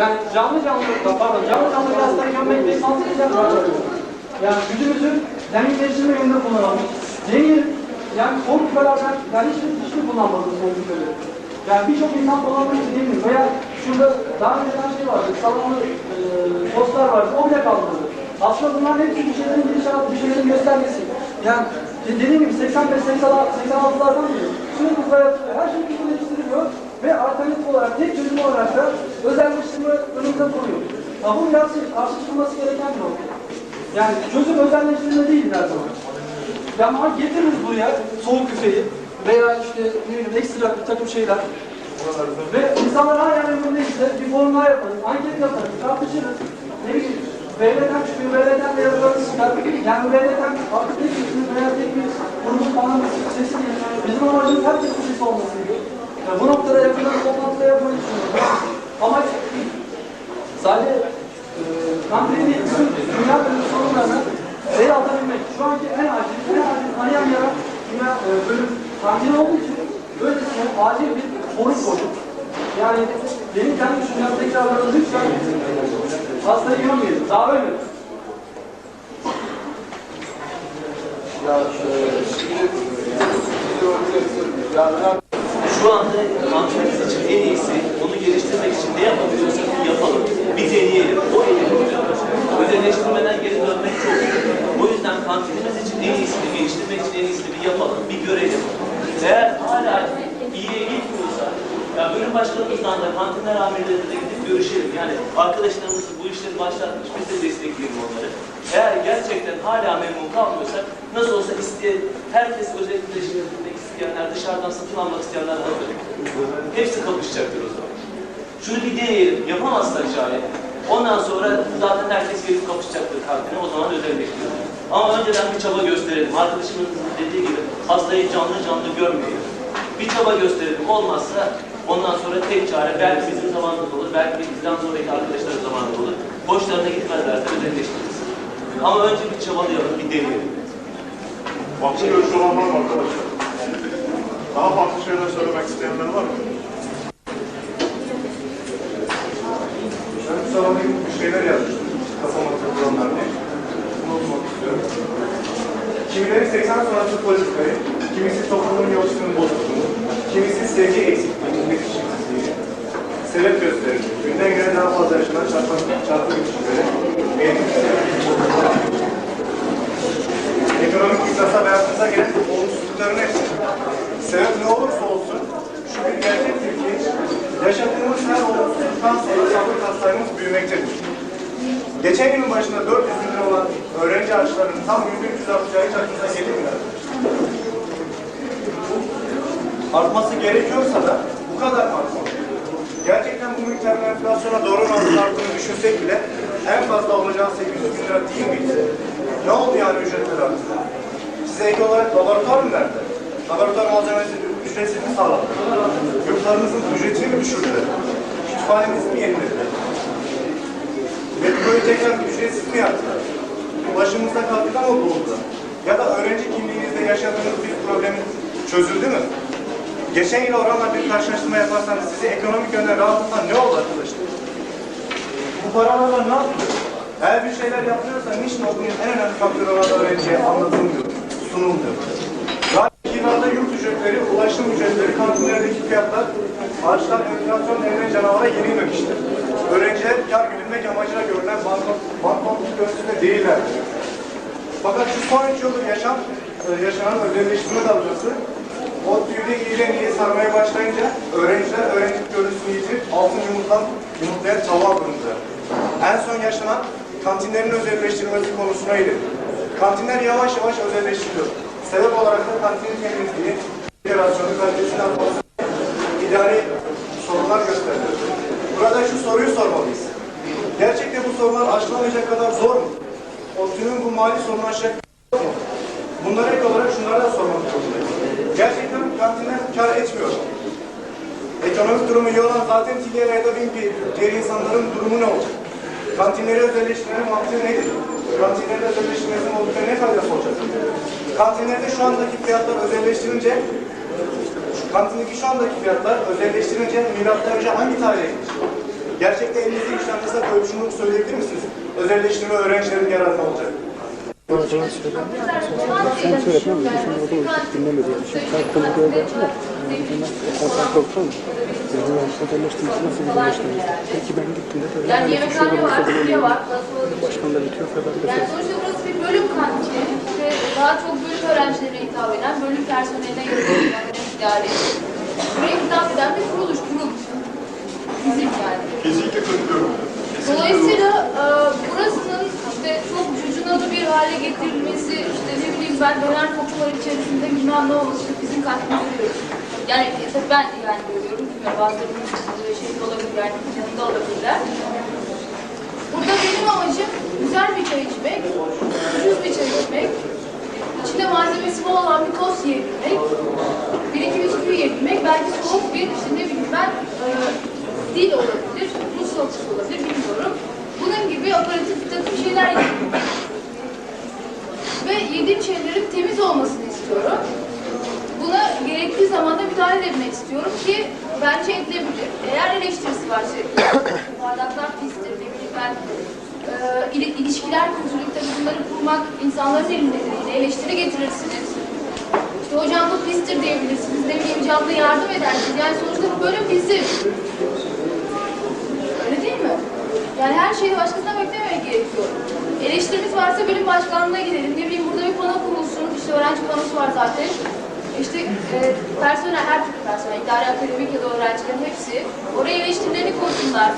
Yani canlı canlı, pardon, canlı canlı bir hastayı gömmek altı güzel Yani gücümüzü zenginleştirme yönünde kullanalım. Zengin, yani son beraber, yani hiçbir, hiçbir kullanmadım son böyle. Yani birçok insan kullanmak için değil mi? Veya şurada daha önceden şey vardı, salonlu e, postlar vardı, o bile kaldırıldı. Aslında bunların hepsi bir şeylerin gidişatı, bir şeylerin göstergesi. Yani de- dediğim gibi 85 86'lardan beri sürekli. Her şey güçleştiriliyor ve alternatif olarak tek çözüm olarak da özelleştirme önümüze koyuyor. Ya bu biraz karşı çıkılması gereken bir nokta. Yani çözüm özelleştirme değil her zaman. Ya ama getiririz buraya soğuk küfeyi veya işte ne bileyim ekstra bir takım şeyler. Ve insanlar hala memnuniyse bir forum daha yaparız, anket yaparız, tartışırız. Ne bileyim, VL'den çıkıyor, VL'den de yazılarını çıkar. Yani VL'den artık tek bir veya tek bir kurumun falan sesi değil. Bizim amacımız herkesin sesi olmasıydı. Yani bu noktada yakından toplantıda yapmayı düşünüyoruz. Ama sadece e, bütün dünya bölümü sorunlarına atabilmek. Şu anki en acil, en acil kanayan yara dünya e, bölüm kantin olduğu için böylesine acil bir forum koyduk. Yani benim kendi düşüncem tekrarlıyorum lütfen hastayı görmeyelim. Daha ölmedim. Şu anda kantinimiz için en iyisi, onu geliştirmek için ne yapabiliyorsak yapalım. Bir deneyelim. O elimizde. Özelleştirmeden geri dönmek çok zor. O yüzden kantinimiz için en iyisini, geliştirmek için en iyisini bir yapalım, bir görelim. Eğer hala iyiye gitmiyorsa, ya bölüm başkanımızdan da kantinler amirleriyle de gidip görüşelim. Yani arkadaşlarımız bu işleri başlatmış, biz de destekleyelim onları. Eğer gerçekten hala memnun kalmıyorsak, nasıl olsa isteyen, herkes özelleştirmek isteyenler, dışarıdan satın almak isteyenler hazır. Hepsi kapışacaktır o zaman. Şunu bir deneyelim, yapamazsak şayet. Ondan sonra zaten herkes gelip kapışacaktır kantine, o zaman özelleştirelim. Ama önceden bir çaba gösterelim. Arkadaşımızın dediği gibi hastayı canlı canlı görmeyelim. Bir çaba gösterelim. Olmazsa ondan sonra tek çare belki bizim zamanımız olur, belki bizden sonraki arkadaşların zamanında olur. Boşlarına gitmezlerse özelleştiririz. Ama önce bir çabalayalım, bir deneyelim. Farklı görüş olan var arkadaşlar? Daha farklı şeyler söylemek isteyenler var mı? Sabah bir şeyler yazmıştım. Kafama takılanlar diye. Bunu okumak istiyorum. Kimileri 80 sonrası politikayı, kimisi toplumun yolculuğunu bozukluğunu, kimisi sevgi eksikliğini, iletişimsizliğini, sebep gösterir. Günden güne daha fazla yaşanan çarpı, çarpı ilişkileri, eğitim ekonomik iktidasa ve hayatımıza gelen olumsuzlukların hepsi. Sebep ne olursa olsun şu bir gerçektir ki yaşadığımız her olumsuzluktan sonra sağlık hastanemız büyümektedir. Geçen yılın başında 400 bin lira olan öğrenci harçlarının tam %300 artacağı hiç aklınıza gelir mi? Artması gerekiyorsa da bu kadar mı? Gerçekten bu miktarın enflasyona doğru orantılı arttığını düşünsek bile en fazla olacağı 800 bin lira değil miydi? Ne oldu yani ücretler arttı? Size ek olarak laboratuvar mı verdi? Laboratuvar malzemesi ücretsiz mi sağladı? Yurtlarınızın ücretini mi düşürdüler? Kütüphanenizi mi yenilediler? Metroyu tekrar ücretsiz mi yaptılar? Başımızda katkıda mı bulundular? Ya da öğrenci kimliğinizde yaşadığınız bir problemin çözüldü mü? Geçen yıl oranla bir karşılaştırma yaparsanız sizi ekonomik yönden rahatlatan ne oldu arkadaşlar? Bu paralarla ne yapıyor? Eğer bir şeyler yapılıyorsa niçin o günün en önemli faktörü olan öğrenciye anlatılmıyor, sunulmuyor? Zaten kirada yurt ücretleri, ulaşım ücretleri, kantinlerdeki fiyatlar, harçlar, enflasyon devre canavara yenilmemiştir. Öğrenciler kar güdülmek Fakat şu son üç yıldır yaşam, e, yaşanan özelleştirme dalgası o tüyde iyice niye sarmaya başlayınca öğrenciler öğrencilik görüntüsünü yitirip altın yumurtadan yumurtlayan tavuğa büründüler. En son yaşanan kantinlerin özelleştirilmesi konusundaydı. Kantinler yavaş yavaş özelleştiriliyor. Sebep olarak da kantinin temizliği, operasyonu, kalitesinin artması, idari sorunlar gösteriyor. Burada şu soruyu sormalıyız. Gerçekten bu sorunlar aşılamayacak kadar zor mu? ODTÜ'nün bu mali sorunu aşacak mu? Bunlara ek olarak şunları da sormak zorundayız. Gerçekten kantinler kar etmiyor. Ekonomik durumu iyi olan zaten TİG'e ya da diğer insanların durumu ne olacak? Kantinleri özelleştirmenin mantığı nedir? Kantinleri özelleştirmesinin oldukça ne faydası olacak? Kantinlerde şu andaki fiyatlar özelleştirince kantindeki şu andaki fiyatlar özelleştirince milattan önce hangi tarihe gidecek? Gerçekten elinizde güçlendirse böyle şunu söyleyebilir misiniz? Özelleştirme öğrencilerin yararına olacak. Bana falan söyle. Sen söyletmem mi? Sen orada uyutup dinlemedi. Şimdi sen konuyu gördün mü? Yani ben okuldan korksam yani yaşta birleştirmesi nasıl birleştirmesi? Peki ben gittim de böyle Yani şey yemekhane var, böyle var, olur? Başkanla bitiyor kadar da Yani sonuçta burası bir bölüm kantini ve daha çok bölüm öğrencilerine hitap eden, bölüm personeline yönelik idare Buraya hitap eden bir kuruluş, kurum. Bizim yani. Kesinlikle katılıyorum. Dolayısıyla e, burasının işte çok cucunalı bir hale getirilmesi, işte ne bileyim ben döner kapılar içerisinde bilmem ne olması bizim katkımızı görüyoruz. Yani e, tabii ben yani görüyorum, bilmiyorum bazılarının şey olabilir yani yanında olabilirler. Burada benim amacım güzel bir çay içmek, ucuz bir çay içmek, içinde malzemesi bol olan bir tost yiyebilmek, bir iki bisküvi yiyebilmek, belki soğuk bir işte ne bileyim ben e, dil olabilir, Rus salatası olabilir bilmiyorum. Bunun gibi aparatif bir takım şeyler yiyebilmek. Yediğim şeylerin temiz olmasını istiyorum. Buna gerektiği zamanda müdahale etmek istiyorum ki bence edilebilir. Eğer eleştirisi varsa bardaklar pistir, ne bileyim ben e, ili- ilişkiler tabii bunları kurmak insanların elindedir. Yine eleştiri getirirsiniz. İşte hocam bu pistir diyebilirsiniz. Ne bileyim canlı yardım edersiniz. Yani sonuçta bu böyle bizim. Öyle değil mi? Yani her şeyi başkasından beklememek gerekiyor. Varsa bölüm başkanlığına gidelim. Ne bileyim burada bir pano kurulsun. İşte öğrenci panosu var zaten. İşte e, personel, her türlü personel, idare akademik ya da öğrencilerin hepsi oraya eleştirilerini koysunlar.